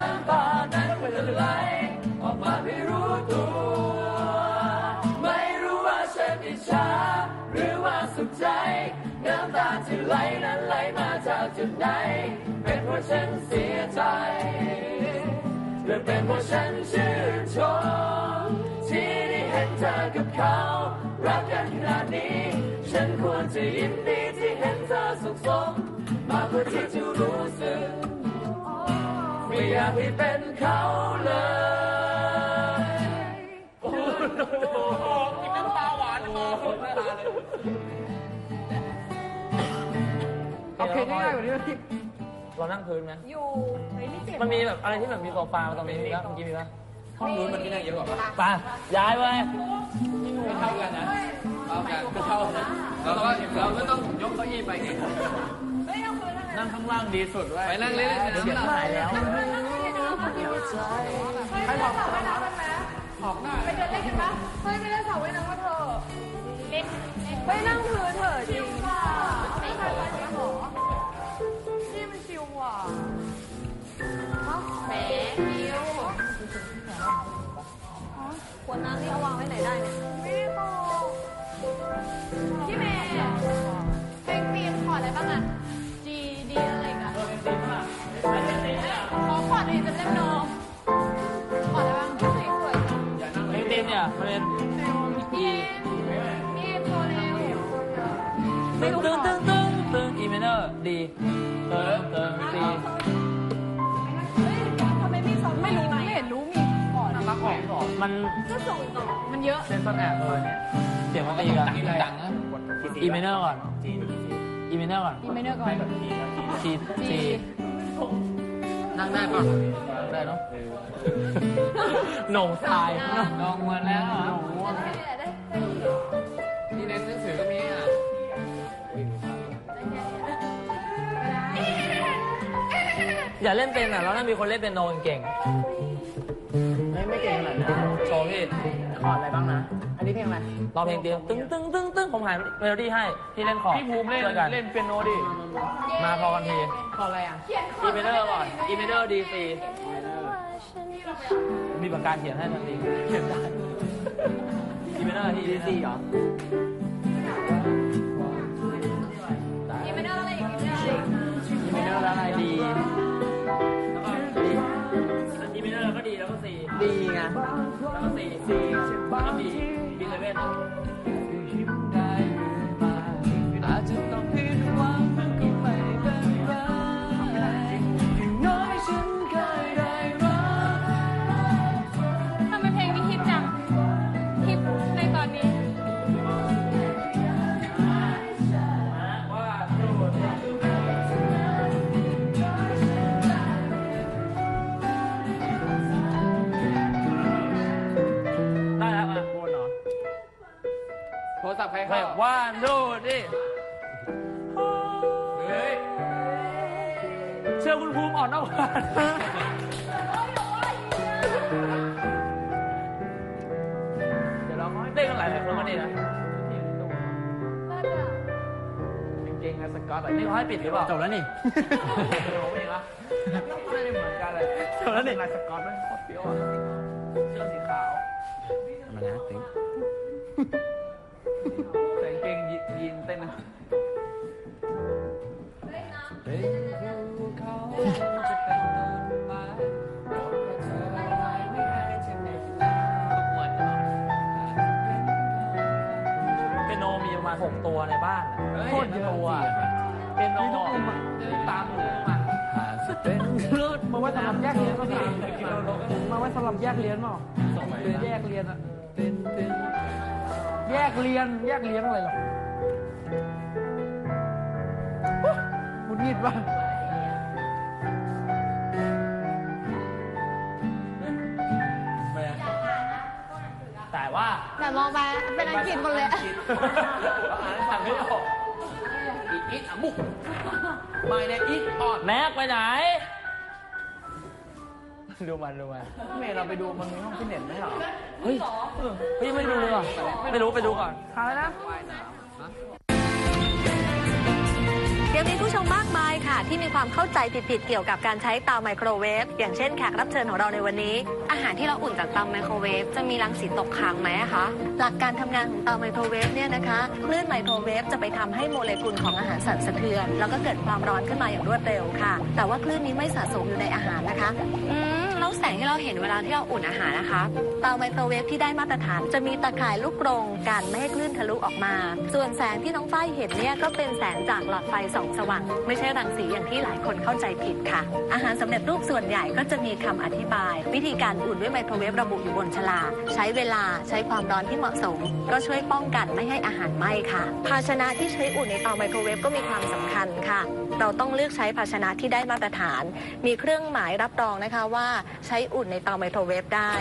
น้ำตานั้นนจะไหลออกมาไม่รู้ตัว ไม่รู้ว่าฉันอิจฉาหรือว่าสุขใจ น้ำตาที่ไหลนั้นไหลมาจากจุดไหน เป็นเพราะฉันเสียใจ หรือเป็นเพราะฉันชื่นชมที่ได้เห็นเธอกับเขา รักกันขนาดนี้ ฉันควรจะยินดีที่เห็นเธอสุขสมมากกว่าที่จะรู้สึก ไม่อยากให้เป็นเขาเลยโอ้โหกินน้ำปลาหวานมาหมดเวลาเลยเอาเพลงง่ายๆกว่านี้ไหมพี่เรานั่งพื้นไหมอยู่เฮ้ยนี่เจ็บมันมีแบบอะไรที่แบบมีโซฟาตรงนี้มีปะเมื่อกี้มีปะห้องนู้นมันที่นั่งเยอะกว่าปะไปย้ายไปไม่เท่ากันนะเท่ากันไม่เท่ากันแล้วเราก็เราก็ต้องยกเก้าอี้ไปไงไม่ต้องคื นแล้วนะนั่งข้างล่างดีสุดเว้ยไปนั่งเล่นๆเดี๋ยวเสียงหายแล้วให้บอกสาวน้ำกันไหมออกหน้าไปเดินเล่นกันปะเฮ้ยไปเล่นสาวว่ายน้ำกันเถอะเล่นไปนั่งพื้นเถอะจริงค่ะไม่ใช่วันนี้หรอนี่มันชิวว่ะแหมชิวขวดน้ำนี่เอาวางไว้ไหนได้เนี่ยไม่ได้บอกพี่เมย์เพลงปีนขออะไรบ้างอะ ขอขอดเลยจะเล่นโนขออะไรบ้างสวยสวยจังเพลงเต็มเนี่ยมันเป็นนี่นี่โชว์เร็วตึ้งตึ้งตึ้งตึ้งตึ้งอีเมเนอร์ดีเติมเติมดีเฮ้ยทำไมไม่สอนไม่รู้ไม่เห็นรู้มีก่อนรักของมันก็ส่งต่อมันเยอะเซนซ่อนแอบเลยเสียงมันตีกันดังนะอีเมเนอร์ก่อนอีเมเนอร์ก่อนอีเมเนอร์ก่อนทีที นั่งได้ป่ะได้เนาะหน่งทรายลองมาแล้วอะได้ได้ได้นี่ในหนังสือก็มีอะอย่าเล่นเป็นอะ แล้วน่ามีคนเล่นเป็นโนเก่ง ไม่ไม่เก่งขนาดนั้นโชว์พี่ขอดอะไรบ้างนะ อันนี้เพลงอะไรรอเพลงเดียวตึ้งตึ้งตึ้งตึ้งผมหายเมโลดี้ให้ พี่เล่นคอร์ดพี่ภูมิเล่นช่วยกันเล่นเปียโนดิ มาพอกันที ขอดอะไรอะอีเมเนอร์ก่อนอีเมเนอร์ดีซีมีปากกาเขียนให้ทันทีเขียนได้อีเมเนอร์ที่ดีซีเหรออีเมเนอร์อะไรอีกอีเมเนอร์อะไรอีกอีเมเนอร์แล้วอะไรดีอีเมเนอร์ก็ดีแล้วก็ซีดีไงแล้วก็ซีซีแล้วก็บีบีเซเว่น ใครเฮ้เข้ายว่าดูดิเฮ้ยเชื่อคุณภูมิอ่อนนอกบ้านเดี๋ยวเราค่อยเล่นกันหลายๆคนก็ดีนะเก่งๆไงสกอตนี่เขาให้ปิดหรือเปล่าจบแล้วนี่ผมเองละไม่ได้เหมือนกันเลยจบแล้วนี่ลายสกอตไม่โคตรเปรี้ยวอะเสื้อสีขาวมานะติ๊ง ใส่กางเกงยีนเต้นนะเป็นภูเขาจะเป็นต้นไม้บอกว่าเธอไม่ได้จะเหน็บหนาวเหมือนเป็นโนมีประมาณหกตัวในบ้านโคตรเยอะตัวเป็นโนตามหนูมาอาจจะเป็นรถมาไว้สำหรับแยกเรียนป่ะพี่มาไว้สำหรับแยกเรียนเปล่าหรือแยกเรียนอะเป็นเป็น แยกเรียน แยกเรียนอะไรหรอมุดงิดป่ะแต่ว่าแต่มองไปเป็นอังกฤษหมดเลยอ่านสั่งไม่ออกอีอิทอะมุกไม่เนี่ยอิทออนแม็กไปไหน ดูมันดูมันเมย์เราไปดูมันมีห้องฟิตเนสไหมเหรอเฮ้ยเฮ้ยไม่ดูเลยว่ะไม่รู้ไปดูก่อนอะไรนะว่ายน้ำยังมีผู้ชมมากมายค่ะ ที่มีความเข้าใจผิดๆเกี่ยวกับการใช้เตาไมโครเวฟอย่างเช่นแขกรับเชิญของเราในวันนี้ อาหารที่เราอุ่นจากเตาไมโครเวฟจะมีรังสีตกค้างไหมอะคะหลักการทำงานของเตาไมโครเวฟเนี่ยนะคะคลื่นไมโครเวฟจะไปทำให้โมเลกุลของอาหารสั่นสะเทือน แล้วก็เกิดความร้อนขึ้นมาอย่างรวดเร็วค่ะ แต่ว่าคลื่นนี้ไม่สะสมอยู่ในอาหารนะคะอืม แล้วแสงที่เราเห็นเวลาที่เราอุ่นอาหารนะคะ เตาไมโครเวฟที่ได้มาตรฐาน จะมีตะข่ายลูกกรงกันไม่ให้คลื่นทะลุออกมา ส่วนแสงที่น้องฝ้ายเห็นเนี่ยก็เป็นแสงจากหลอดไฟส่องสว่างไม่ใช่รังสีอย่างที่หลายคนเข้าใจผิดค่ะ อาหารสำเร็จรูปส่วนใหญ่ก็จะมีคำอธิบาย วิธีการอุ่นด้วยไมโครเวฟระบุอยู่บนฉลากใช้เวลาใช้ความร้อนที่เหมาะสม ก็ช่วยป้องกันไม่ให้อาหารไหม้ค่ะ ภาชนะที่ใช้อุ่นในเตาไมโครเวฟก็มีความสำคัญค่ะ เราต้องเลือกใช้ภาชนะที่ได้มาตรฐาน มีเครื่องหมายรับรองนะคะว่าใช้อุ่นในเตาไมโครเวฟได้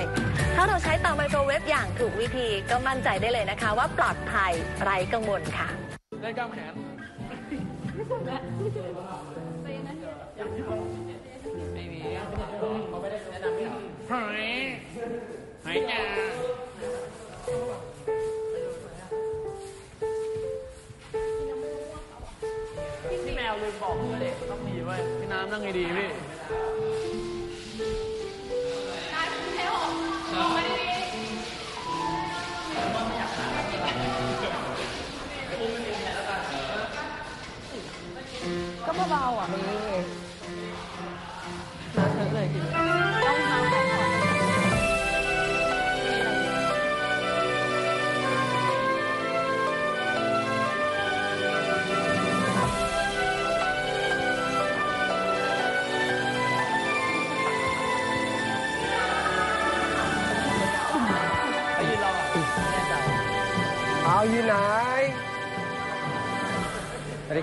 ถ้าเราใช้เตาไมโครเวฟอย่างถูกวิธีก็มั่นใจได้เลยนะคะ ว่าปลอดภัยไร้กังวลค่ะได้กล้ามแขน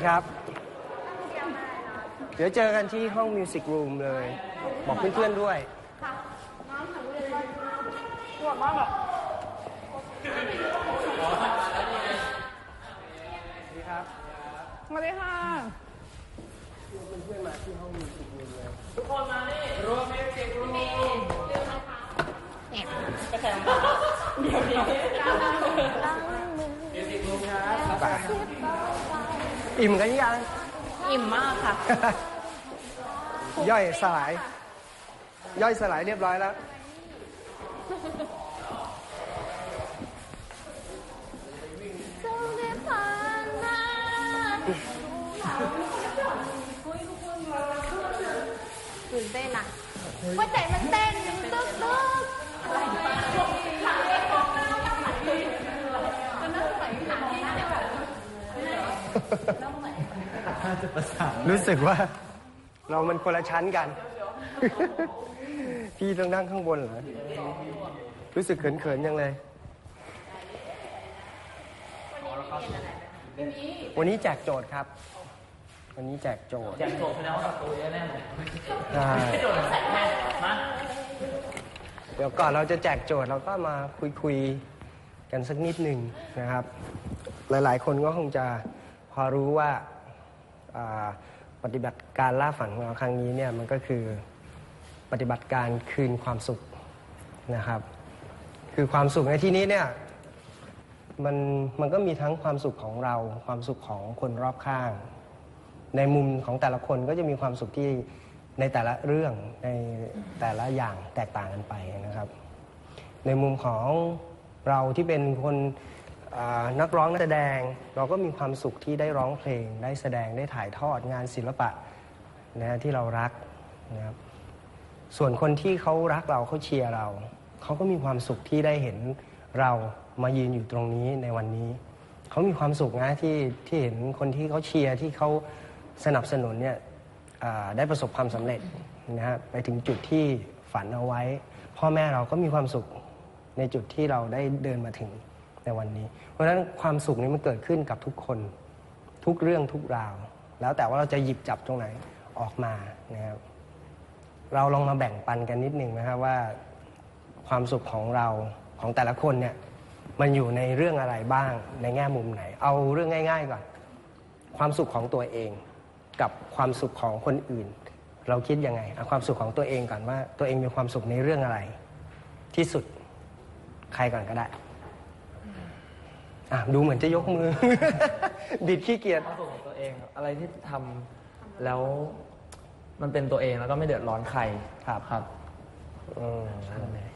ครับ เดี๋ยวเจอกันที่ห้องมิวสิกรูมเลย บอกเพื่อนๆด้วย สวัสดีค่ะ อิ่มกันยัง อิ่มมากค่ะ ย่อยสลาย ย่อยสลายเรียบร้อยแล้ว รู้สึกว่า เรามันคนละชั้นกัน พี่ต้องนั่งข้างบนเหรอ รู้สึกเขินๆยังเลยวันนี้แจกโจทย์ครับ วันนี้แจกโจทย์อยากโชว์แสดงว่าประตูเยอะแน่เลยใช่โดนแสงแม่มาเดี๋ยวก่อนเราจะแจกโจทย์เราก็มาคุยคุยๆกันสักนิดหนึ่งนะครับ หลาย ๆ คนก็คงจะ พอรู้ว่าปฏิบัติการล่าฝันของเราครั้งนี้เนี่ยมันก็คือปฏิบัติการคืนความสุขนะครับ คือความสุขในที่นี้เนี่ยมันมันก็มีทั้งความสุขของเรา ความสุขของคนรอบข้าง ในมุมของแต่ละคนก็จะมีความสุขที่ในแต่ละเรื่องในแต่ละอย่างแตกต่างกันไปนะครับ ในมุมของเราที่เป็นคน อ่านักร้องนักแสดง เราก็มีความสุขที่ได้ร้องเพลง ได้แสดงได้ถ่ายทอดงานศิลปะนะฮะที่เรารักนะครับส่วนคนที่เขารักเราเขาเชียร์เรา เขาก็มีความสุขที่ได้เห็นเรามายืนอยู่ตรงนี้ในวันนี้ เขามีความสุขนะที่ที่เห็นคนที่เขาเชียร์ที่เขาสนับสนุนเนี่ยอ่าได้ประสบความสำเร็จนะฮะไปถึงจุดที่ฝันเอาไว้ พ่อแม่เราก็มีความสุขในจุดที่เราได้เดินมาถึง ในวันนี้ เพราะฉะนั้นความสุขนี้มันเกิดขึ้นกับทุกคน ทุกเรื่องทุกราว แล้วแต่ว่าเราจะหยิบจับตรงไหนออกมานะครับเราลองมาแบ่งปันกันนิดนึงนะครับว่าความสุขของเราของแต่ละคนเนี่ยมันอยู่ในเรื่องอะไรบ้างในแง่มุมไหน เอาเรื่องง่าย ๆก่อน ความสุขของตัวเองกับความสุขของคนอื่น เราคิดยังไงเอาความสุขของตัวเองก่อนว่า ตัวเองมีความสุขในเรื่องอะไร ที่สุดใครก่อนก็ได้ อะดูเหมือนจะยกมือ บิดขี้เกียจ ความสุขของตัวเองครับอะไรที่ทำแล้วมันเป็นตัวเองแล้วก็ไม่เดือดร้อนใครครับครับ อืมนั่นเลย